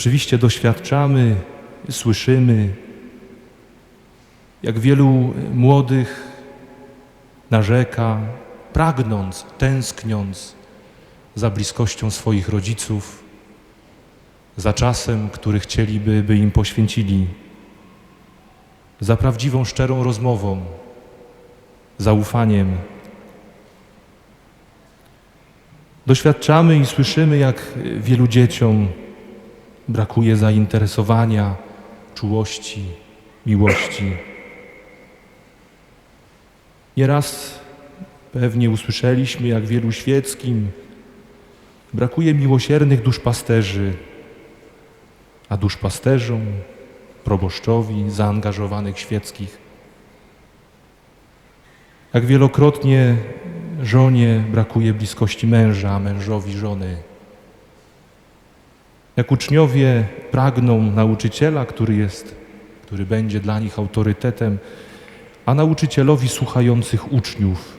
Rzeczywiście doświadczamy, słyszymy, jak wielu młodych narzeka, pragnąc, tęskniąc za bliskością swoich rodziców, za czasem, który chcieliby, by im poświęcili, za prawdziwą, szczerą rozmową, zaufaniem. Doświadczamy i słyszymy, jak wielu dzieciom brakuje zainteresowania, czułości, miłości. Nieraz pewnie usłyszeliśmy, jak wielu świeckim brakuje miłosiernych duszpasterzy, a duszpasterzom, proboszczowi zaangażowanych świeckich, jak wielokrotnie żonie brakuje bliskości męża, a mężowi żony. Jak uczniowie pragną nauczyciela, który jest, który będzie dla nich autorytetem, a nauczycielowi słuchających uczniów.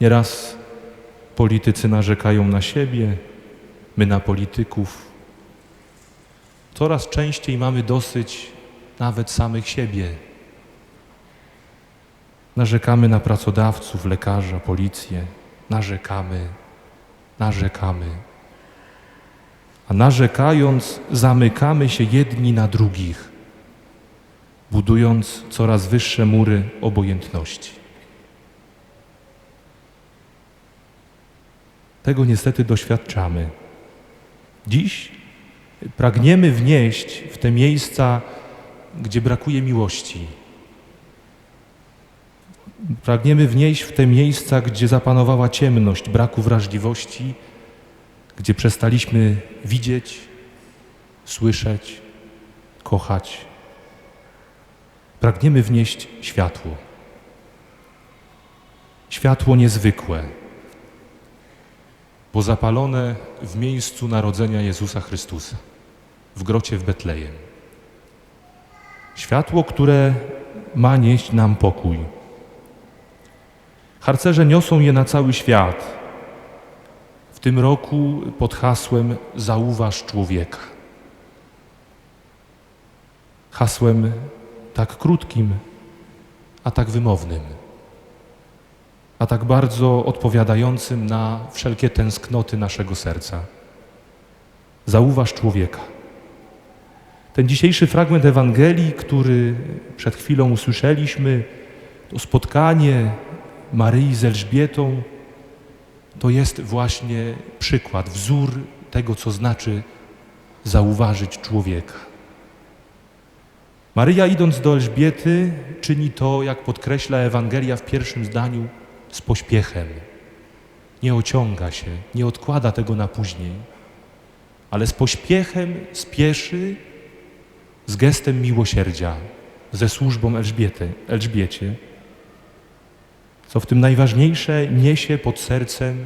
Nieraz politycy narzekają na siebie, my na polityków. Coraz częściej mamy dosyć nawet samych siebie. Narzekamy na pracodawców, lekarza, policję. Narzekamy, narzekamy. A narzekając, zamykamy się jedni na drugich, budując coraz wyższe mury obojętności. Tego niestety doświadczamy. Dziś pragniemy wnieść w te miejsca, gdzie brakuje miłości. Pragniemy wnieść w te miejsca, gdzie zapanowała ciemność, braku wrażliwości, gdzie przestaliśmy widzieć, słyszeć, kochać. Pragniemy wnieść światło. Światło niezwykłe, bo zapalone w miejscu narodzenia Jezusa Chrystusa, w grocie w Betlejem. Światło, które ma nieść nam pokój. Harcerze niosą je na cały świat. W tym roku pod hasłem Zauważ człowieka. Hasłem tak krótkim, a tak wymownym, a tak bardzo odpowiadającym na wszelkie tęsknoty naszego serca. Zauważ człowieka. Ten dzisiejszy fragment Ewangelii, który przed chwilą usłyszeliśmy, to spotkanie Maryi z Elżbietą, to jest właśnie przykład, wzór tego, co znaczy zauważyć człowieka. Maryja idąc do Elżbiety czyni to, jak podkreśla Ewangelia w pierwszym zdaniu, z pośpiechem. Nie ociąga się, nie odkłada tego na później, ale z pośpiechem spieszy z gestem miłosierdzia, ze służbą Elżbiety, Elżbiecie, co w tym najważniejsze niesie pod sercem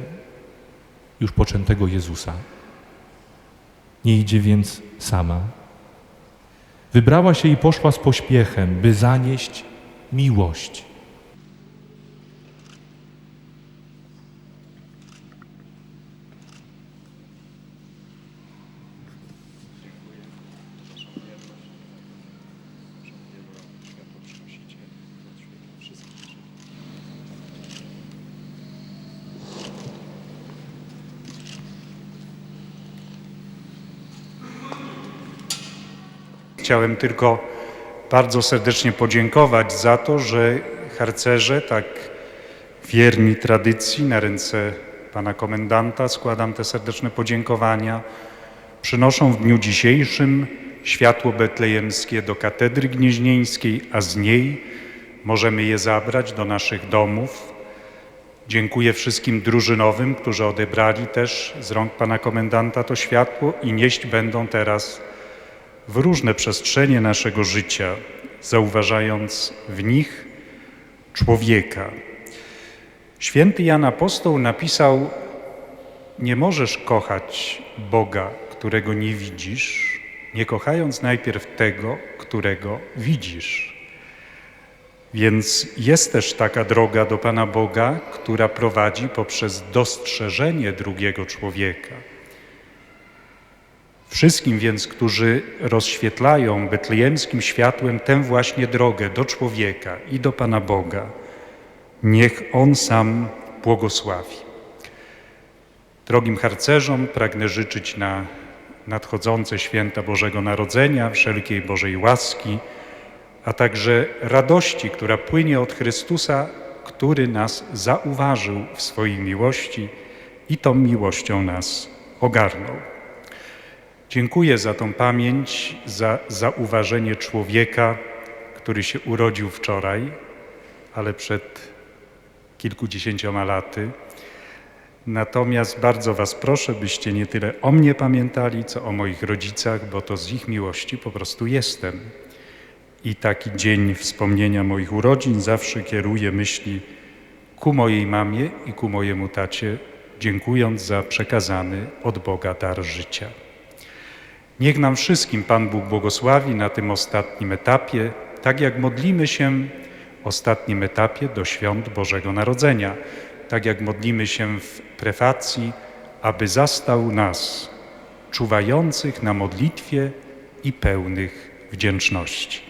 już poczętego Jezusa. Nie idzie więc sama. Wybrała się i poszła z pośpiechem, by zanieść miłość. Chciałem tylko bardzo serdecznie podziękować za to, że harcerze tak wierni tradycji na ręce pana komendanta składam te serdeczne podziękowania. Przynoszą w dniu dzisiejszym światło betlejemskie do katedry gnieźnieńskiej, a z niej możemy je zabrać do naszych domów. Dziękuję wszystkim drużynowym, którzy odebrali też z rąk pana komendanta to światło i nieść będą teraz w różne przestrzenie naszego życia, zauważając w nich człowieka. Święty Jan Apostoł napisał: Nie możesz kochać Boga, którego nie widzisz, nie kochając najpierw tego, którego widzisz. Więc jest też taka droga do Pana Boga, która prowadzi poprzez dostrzeżenie drugiego człowieka. Wszystkim więc, którzy rozświetlają betlejemskim światłem tę właśnie drogę do człowieka i do Pana Boga, niech On sam błogosławi. Drogim harcerzom pragnę życzyć na nadchodzące święta Bożego Narodzenia, wszelkiej Bożej łaski, a także radości, która płynie od Chrystusa, który nas zauważył w swojej miłości i tą miłością nas ogarnął. Dziękuję za tą pamięć, za zauważenie człowieka, który się urodził wczoraj, ale przed kilkudziesięcioma laty. Natomiast bardzo Was proszę, byście nie tyle o mnie pamiętali, co o moich rodzicach, bo to z ich miłości po prostu jestem. I taki dzień wspomnienia moich urodzin zawsze kieruje myśli ku mojej mamie i ku mojemu tacie, dziękując za przekazany od Boga dar życia. Niech nam wszystkim Pan Bóg błogosławi na tym ostatnim etapie, tak jak modlimy się ostatnim etapie do świąt Bożego Narodzenia, tak jak modlimy się w prefacji, aby zastał nas czuwających na modlitwie i pełnych wdzięczności.